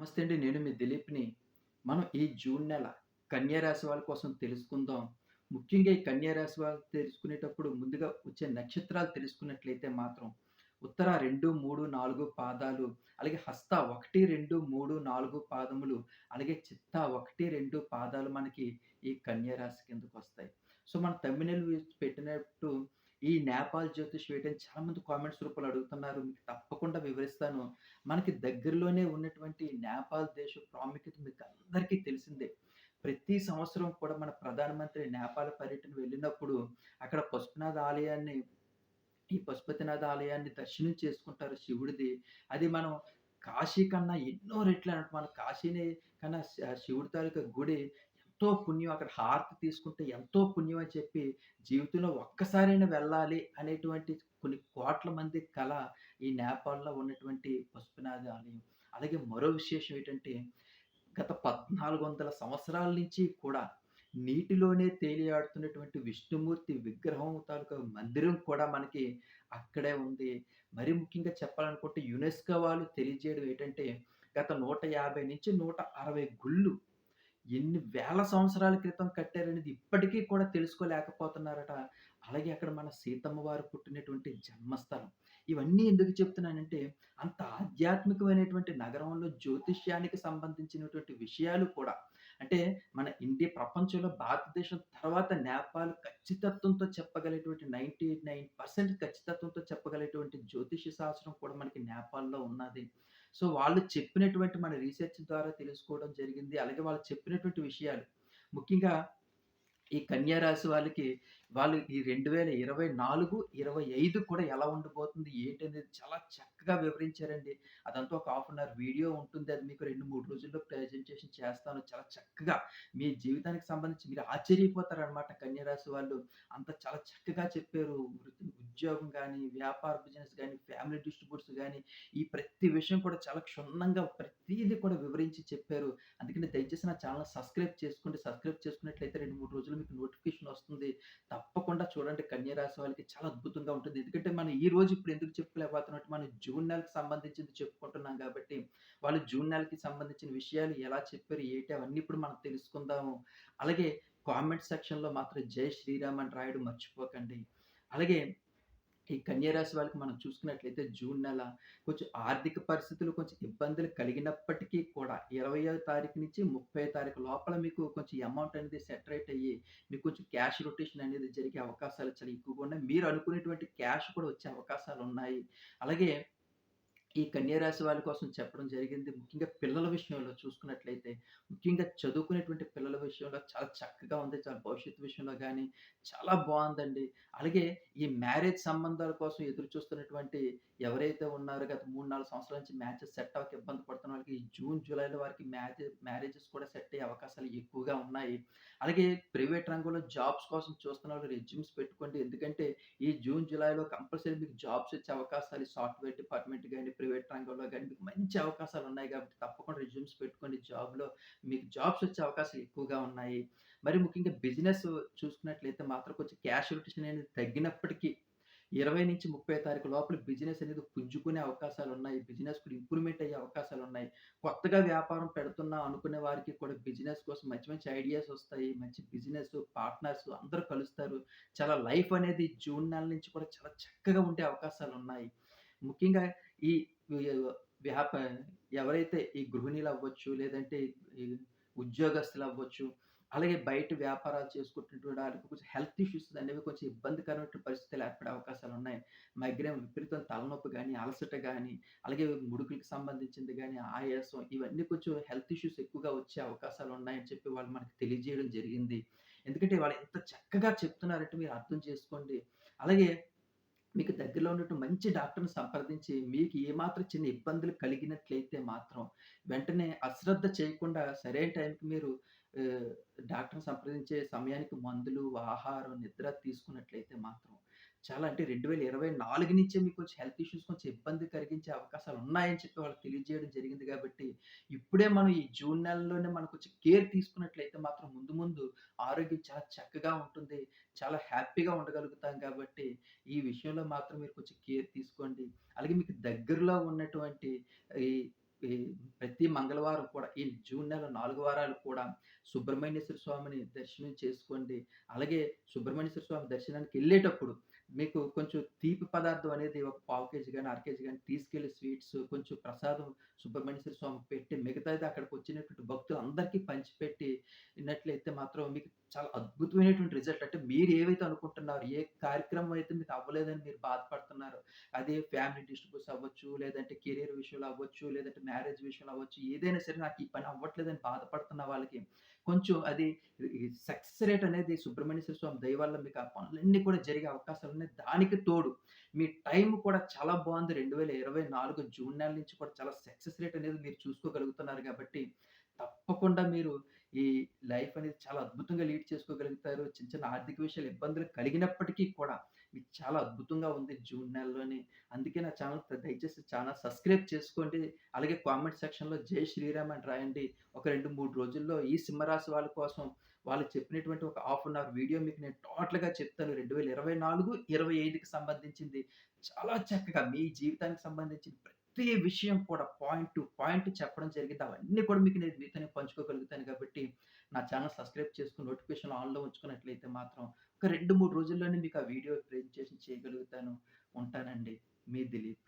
నమస్తే అండి. నేను మీ దిలీప్‌ని. మనం ఈ జూన్ నెల కన్యారాశి వాళ్ళ కోసం తెలుసుకుందాం. ముఖ్యంగా ఈ కన్యారాశి వాళ్ళు తెలుసుకునేటప్పుడు ముందుగా వచ్చే నక్షత్రాలు తెలుసుకున్నట్లయితే మాత్రం ఉత్తర 2, 3, 4 పాదాలు, అలాగే హస్త 1, 2, 3, 4 పాదములు, అలాగే చిత్త 1, 2 పాదాలు మనకి ఈ కన్యారాశి కిందకు వస్తాయి సో, మన తమిళ పెట్టినట్టు ఈ నేపాల్ జ్యోతిష్ వేయటం చాలామంది కామెంట్స్ రూపంలో అడుగుతున్నారు. మీకు తప్పకుండా వివరిస్తాను. మనకి దగ్గరలోనే ఉన్నటువంటి నేపాల్ దేశం ప్రాముఖ్యత మీకు అందరికీ తెలిసిందే. ప్రతి సంవత్సరం కూడా మన ప్రధానమంత్రి నేపాల్ పర్యటన వెళ్ళినప్పుడు అక్కడ పశుపతినాథ ఆలయాన్ని ఈ పశుపతినాథ ఆలయాన్ని దర్శనం చేసుకుంటారు శివుడిది. అది మనం కాశీ కన్నా ఎన్నో రెట్లు అన్నట్టు మన కాశీని కన్నా శివుడి తాలూకా గుడి ఎంతో పుణ్యం. అక్కడ హారతి తీసుకుంటే ఎంతో పుణ్యం అని చెప్పి జీవితంలో ఒక్కసారైనా వెళ్ళాలి అనేటువంటి కొన్ని కోట్ల మంది కళ ఈ నేపాల్‌లో ఉన్నటువంటి పశుపతినాథ ఆలయం. అలాగే మరో విశేషం ఏంటంటే గత 1400 సంవత్సరాల నుంచి కూడా నీటిలోనే తేలియాడుతున్నటువంటి విష్ణుమూర్తి విగ్రహం తాలూకా మందిరం కూడా మనకి అక్కడే ఉంది. మరి ముఖ్యంగా చెప్పాలనుకుంటే యునెస్కో వాళ్ళు తెలియజేయడం ఏంటంటే గత 150 నుంచి 160 గుళ్ళు ఎన్ని వేల సంవత్సరాల క్రితం కట్టారనేది ఇప్పటికీ కూడా తెలుసుకోలేకపోతున్నారట. అలాగే అక్కడ మన సీతమ్మ వారు పుట్టినటువంటి జన్మస్థలం. ఇవన్నీ ఎందుకు చెప్తున్నానంటే అంత ఆధ్యాత్మికమైనటువంటి నగరంలో జ్యోతిష్యానికి సంబంధించినటువంటి విషయాలు కూడా అంటే మన ఇండియా ప్రపంచంలో భారతదేశం తర్వాత నేపాల్ ఖచ్చితత్వంతో చెప్పగలేటువంటి నైంటీ నైన్ పర్సెంట్ ఖచ్చితత్వంతో చెప్పగలేటువంటి జ్యోతిష శాస్త్రం కూడా మనకి నేపాల్‌లో ఉన్నది. సో, వాళ్ళు చెప్పినటువంటి మన రీసెర్చ్ ద్వారా తెలుసుకోవడం జరిగింది. అలాగే వాళ్ళు చెప్పినటువంటి విషయాలు ముఖ్యంగా ఈ కన్యా రాశి వాళ్ళకి వాళ్ళు ఈ 2024, 25 కూడా ఎలా ఉండబోతుంది ఏంటనేది చాలా చక్కగా చక్కగా వివరించారండి. అదంతా ఒక హాఫ్ అన్ అవర్ వీడియో ఉంటుంది. అది మీకు 2, 3 రోజుల్లో ప్రెజెంటేషన్ చేస్తాను. చాలా చక్కగా మీ జీవితానికి సంబంధించి మీరు ఆశ్చర్యపోతారనమాట కన్యరాశి వాళ్ళు. అంత చాలా చక్కగా చెప్పారు. వృత్తి ఉద్యోగం కానీ వ్యాపార బిజినెస్ కానీ ఫ్యామిలీ డిస్ట్రిబ్యూట్స్ కానీ ఈ ప్రతి విషయం కూడా చాలా క్షుణ్ణంగా ప్రతిదీ కూడా వివరించి చెప్పారు. అందుకని దయచేసి నా ఛానల్ సబ్స్క్రైబ్ చేసుకోండి. సబ్స్క్రైబ్ చేసుకున్నట్లయితే 2, 3 రోజుల్లో మీకు నోటిఫికేషన్ వస్తుంది. తప్పకుండా చూడండి కన్యా రాశి వాళ్ళకి చాలా అద్భుతంగా ఉంటుంది. ఎందుకంటే మనం ఈ రోజు ఇప్పుడు ఎందుకు చెప్పుకోలేకపోతున్నాం మనం జూన్ నెలకు సంబంధించింది చెప్పుకుంటున్నాం కాబట్టి, వాళ్ళు జూన్ నెలకి సంబంధించిన విషయాలు ఎలా చెప్పారు, ఏంటి అవన్నీ ఇప్పుడు మనం తెలుసుకుందాము. అలాగే కామెంట్ సెక్షన్‌లో మాత్రం జై శ్రీరామ్ అని రాయడం మర్చిపోకండి. అలాగే ఈ కన్యారాశి వాళ్ళకి మనం చూసుకున్నట్లయితే జూన్ నెల కొంచెం ఆర్థిక పరిస్థితులు కొంచెం ఇబ్బందులు కలిగినప్పటికీ కూడా 20వ తారీఖు నుంచి 30వ తారీఖు లోపల మీకు కొంచెం అమౌంట్ అనేది సెటరేట్ అయ్యి మీకు కొంచెం క్యాష్ రొటేషన్ అనేది జరిగే అవకాశాలు చాలా ఎక్కువగా ఉన్నాయి. మీరు అనుకునేటువంటి క్యాష్ కూడా వచ్చే అవకాశాలు ఉన్నాయి. అలాగే ఈ కన్యారాశి వాళ్ళ కోసం చెప్పడం జరిగింది. ముఖ్యంగా పిల్లల విషయంలో చూసుకున్నట్లయితే, ముఖ్యంగా చదువుకునేటువంటి పిల్లల విషయంలో చాలా చక్కగా ఉంది. చాలా భవిష్యత్తు విషయంలో కానీ చాలా బాగుందండి అలాగే ఈ మ్యారేజ్ సంబంధాల కోసం ఎదురు చూస్తున్నటువంటి ఎవరైతే ఉన్నారో గత 3, 4 సంవత్సరాల నుంచి మ్యాచెస్ సెట్ అవ్వక ఇబ్బంది పడుతున్న మనకి ఈ జూన్, జూలైలో వారికి మ్యారేజ్ మ్యారేజెస్ కూడా సెట్ అయ్యే అవకాశాలు ఎక్కువగా ఉన్నాయి. అలాగే ప్రైవేట్ రంగంలో జాబ్స్ కోసం చూస్తున్న వాళ్ళు రెజ్యూమ్స్ పెట్టుకోండి. ఎందుకంటే ఈ జూన్, జూలైలో కంపల్సరీ మీకు జాబ్స్ వచ్చే అవకాశాలు సాఫ్ట్‌వేర్ డిపార్ట్‌మెంట్ కానీ ప్రైవేట్ రంగంలో కానీ మీకు మంచి అవకాశాలు ఉన్నాయి కాబట్టి తప్పకుండా రెజ్యూమ్స్ పెట్టుకోండి. జాబ్‌లో మీకు జాబ్స్ వచ్చే అవకాశాలు ఎక్కువగా ఉన్నాయి. మరి ముఖ్యంగా బిజినెస్ చూసుకున్నట్లయితే మాత్రం కొంచెం క్యాష్ రొటేషన్ అనేది తగ్గినప్పటికీ 20-30 తారీఖు లోపల బిజినెస్ అనేది పుంజుకునే అవకాశాలు ఉన్నాయి. బిజినెస్ కూడా ఇంప్రూవ్‌మెంట్ అయ్యే అవకాశాలు ఉన్నాయి. కొత్తగా వ్యాపారం పెడుతున్నా అనుకునే వారికి కూడా బిజినెస్ కోసం మంచి మంచి ఐడియాస్ వస్తాయి. మంచి బిజినెస్ పార్ట్నర్స్ అందరూ కలుస్తారు. చాలా లైఫ్ అనేది జూన్ నెల నుంచి కూడా చాలా చక్కగా ఉండే అవకాశాలు ఉన్నాయి. ముఖ్యంగా ఈ వ్యాప ఎవరైతే ఈ గృహిణులు అవ్వచ్చు, లేదంటే ఉద్యోగస్తులు అవ్వచ్చు, అలాగే బయట వ్యాపారాలు చేసుకుంటున్నటువంటి వాళ్ళకి కొంచెం హెల్త్ ఇష్యూస్ అనేవి కొంచెం ఇబ్బందికరమైన పరిస్థితులు ఏర్పడే అవకాశాలు ఉన్నాయి. మైగ్రేన్ విపరీతం తలనొప్పి కానీ అలసట కానీ అలాగే ముడుకులకు సంబంధించింది కానీ ఆయాసం ఇవన్నీ కొంచెం హెల్త్ ఇష్యూస్ ఎక్కువగా వచ్చే అవకాశాలు ఉన్నాయని చెప్పి వాళ్ళు మనకు తెలియజేయడం జరిగింది. ఎందుకంటే వాళ్ళు ఎంత చక్కగా చెప్తున్నారంటే మీరు అర్థం చేసుకోండి. అలాగే మీకు దగ్గరలో ఉన్నట్టు మంచి డాక్టర్‌ని సంప్రదించి మీకు ఏమాత్రం చిన్న ఇబ్బందులు కలిగినట్లయితే మాత్రం వెంటనే అశ్రద్ధ చేయకుండా సరైన టైంకి మీరు డాక్టర్‌ని సంప్రదించే సమయానికి మందులు, ఆహారం, నిద్ర తీసుకున్నట్లయితే మాత్రం చాలా అంటే 2024 నుంచే మీకు కొంచెం హెల్త్ ఇష్యూస్ కొంచెం ఇబ్బంది కలిగించే అవకాశాలు ఉన్నాయని చెప్పి వాళ్ళకి తెలియజేయడం జరిగింది కాబట్టి, ఇప్పుడే మనం ఈ జూన్ నెలలోనే మనం కొంచెం కేర్ తీసుకున్నట్లయితే మాత్రం ముందు ముందు ఆరోగ్యం చాలా చక్కగా ఉంటుంది. చాలా హ్యాపీగా ఉండగలుగుతాం కాబట్టి, ఈ విషయంలో మాత్రం మీరు కొంచెం కేర్ తీసుకోండి. అలాగే మీకు దగ్గరలో ఉన్నటువంటి ఈ ఈ ప్రతి మంగళవారం కూడా ఈ జూన్ నెల నాలుగు వారాలు కూడా సుబ్రహ్మణ్యేశ్వర స్వామిని దర్శనం చేసుకోండి. అలాగే సుబ్రహ్మణ్యేశ్వర స్వామి దర్శనానికి వెళ్ళేటప్పుడు మీకు కొంచెం తీపి పదార్థం అనేది ఒక పావు కేజీ కానీ అర కేజీ కానీ తీసుకెళ్ళి స్వీట్స్ కొంచెం ప్రసాదం సుబ్రహ్మణ్యేశ్వర స్వామి పెట్టి మిగతాది అక్కడికి వచ్చినటువంటి భక్తులు అందరికీ పంచిపెట్టి ఉన్నట్లయితే మాత్రం మీకు చాలా అద్భుతమైనటువంటి రిజల్ట్ అంటే మీరు ఏవైతే అనుకుంటున్నారు ఏ కార్యక్రమం అయితే మీకు అవ్వలేదని మీరు బాధపడుతున్నారు అదే ఫ్యామిలీ డిస్ట్రిబ్యూట్స్ అవ్వచ్చు, లేదంటే కెరీర్ విషయంలో అవ్వచ్చు, లేదంటే మ్యారేజ్ విషయంలో అవ్వచ్చు, ఏదైనా సరే నాకు ఈ పని అవ్వట్లేదని బాధపడుతున్న వాళ్ళకి కొంచెం అది సక్సెస్ రేట్ అనేది సుబ్రహ్మణ్యేశ్వర స్వామి దయ వల్ల మీకు ఆ పనులన్నీ కూడా జరిగే అవకాశాలు ఉన్నాయి. దానికి తోడు మీ టైం కూడా చాలా బాగుంది. రెండు వేల ఇరవై నాలుగు జూన్ నెల నుంచి కూడా చాలా సక్సెస్ రేట్ అనేది మీరు చూసుకోగలుగుతున్నారు కాబట్టి తప్పకుండా మీరు ఈ లైఫ్ అనేది చాలా అద్భుతంగా లీడ్ చేసుకోగలుగుతారు. చిన్న చిన్న ఆర్థిక విషయాలు ఇబ్బందులు కలిగినప్పటికీ కూడా మీకు చాలా అద్భుతంగా ఉంది జూన్ నెలలోనే అందుకే నా ఛానల్ దయచేసి చాలా సబ్స్క్రైబ్ చేసుకోండి. అలాగే కామెంట్ సెక్షన్‌లో జై శ్రీరామ్ అని రాయండి. ఒక 2, 3 రోజుల్లో ఈ సింహరాశి వాళ్ళ కోసం వాళ్ళు చెప్పినటువంటి ఒక హాఫ్ అన్ అవర్ వీడియో మీకు నేను టోటల్‌గా చెప్తాను. 2024, 25కి సంబంధించింది చాలా చక్కగా మీ జీవితానికి సంబంధించిన ప్రతి విషయం కూడా పాయింట్ టు పాయింట్ చెప్పడం జరిగింది. అవన్నీ కూడా మీకు నేను మీతోనే పంచుకోగలుగుతాను కాబట్టి, నా ఛానల్ సబ్స్క్రైబ్ చేసుకుని నోటిఫికేషన్ ఆన్‌లో ఉంచుకున్నట్లయితే మాత్రం ఒక 2, 3 రోజుల్లోనే మీకు ఆ వీడియో ప్రెజెంటేషన్ చేయగలుగుతాను. ఉంటానండి. మీ దిలీప్.